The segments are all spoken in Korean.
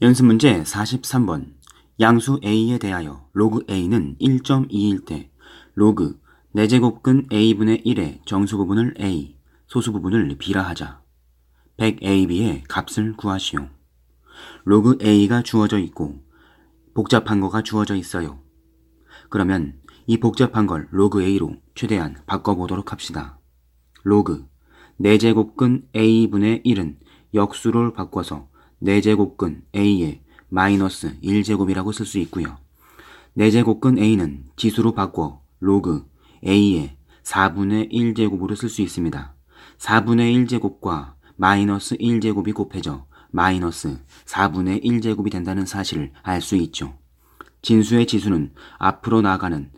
연습 문제 43번. 양수 a에 대하여 로그 a는 1.2일 때 로그 4제곱근 a분의 1의 정수 부분을 a, 소수 부분을 b라 하자. 100ab의 값을 구하시오. 로그 a가 주어져 있고 복잡한 거가 주어져 있어요. 그러면 이 복잡한 걸 로그 a로 최대한 바꿔보도록 합시다. 로그 4제곱근 a분의 1은 역수를 바꿔서 4제곱근 a의 마이너스 1제곱이라고 쓸 수 있고요. 4제곱근 a는 지수로 바꿔 로그 a의 4분의 1제곱으로 쓸 수 있습니다. 4분의 1제곱과 마이너스 1제곱이 곱해져 마이너스 4분의 1제곱이 된다는 사실을 알 수 있죠. 진수의 지수는 앞으로 나가는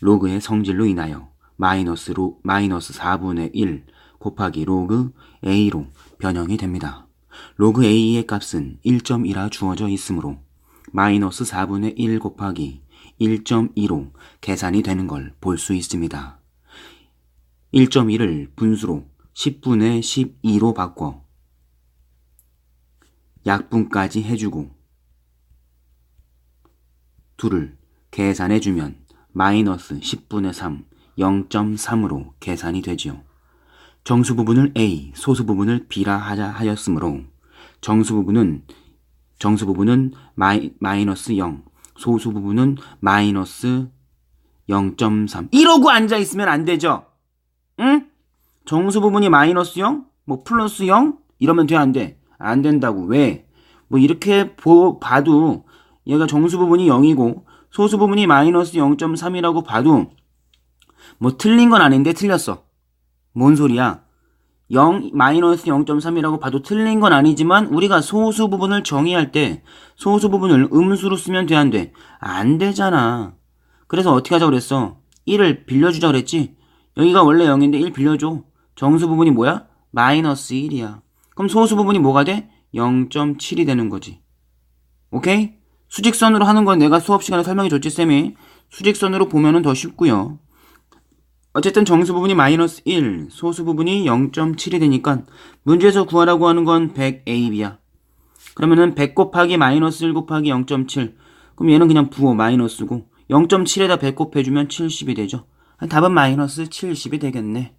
로그의 성질로 인하여 마이너스 로 마이너스 4분의 1 곱하기 로그 a로 변형이 됩니다. 로그 a의 값은 1.2라 주어져 있으므로 마이너스 4분의 1 곱하기 1.2로 계산이 되는 걸 볼 수 있습니다. 1.1을 분수로 10분의 12로 바꿔 약분까지 해주고 둘을 계산해주면 마이너스 10분의 3, 0.3으로 계산이 되지요. 정수 부분을 A, 소수 부분을 B라 하였으므로 정수 부분은 정수 부분은 마이, 마이너스 0, 소수 부분은 마이너스 0.3. 이러고 앉아 있으면 안 되죠. 응? 정수 부분이 마이너스 0, 뭐 플러스 0 이러면 돼 안 돼? 안 된다고. 왜? 뭐 이렇게 보, 봐도 얘가 정수 부분이 0이고 소수 부분이 마이너스 0.3이라고 봐도 뭐 틀린 건 아닌데 틀렸어. 뭔 소리야? 0, 마이너스 0.3이라고 봐도 틀린 건 아니지만 우리가 소수 부분을 정의할 때 소수 부분을 음수로 쓰면 돼 안 돼? 안 되잖아. 그래서 어떻게 하자 그랬어? 1을 빌려주자 그랬지? 여기가 원래 0인데 1 빌려줘. 정수 부분이 뭐야? 마이너스 1이야. 그럼 소수 부분이 뭐가 돼? 0.7이 되는 거지. 오케이? 수직선으로 하는 건 내가 수업 시간에 설명해 줬지 쌤이. 수직선으로 보면은 더 쉽고요. 어쨌든 정수 부분이 마이너스 1, 소수 부분이 0.7이 되니까 문제에서 구하라고 하는 건 100AB야. 그러면은 100 곱하기 마이너스 1 곱하기 0.7. 그럼 얘는 그냥 부호 마이너스고 0.7에다 100 곱해주면 70이 되죠. 답은 마이너스 70이 되겠네.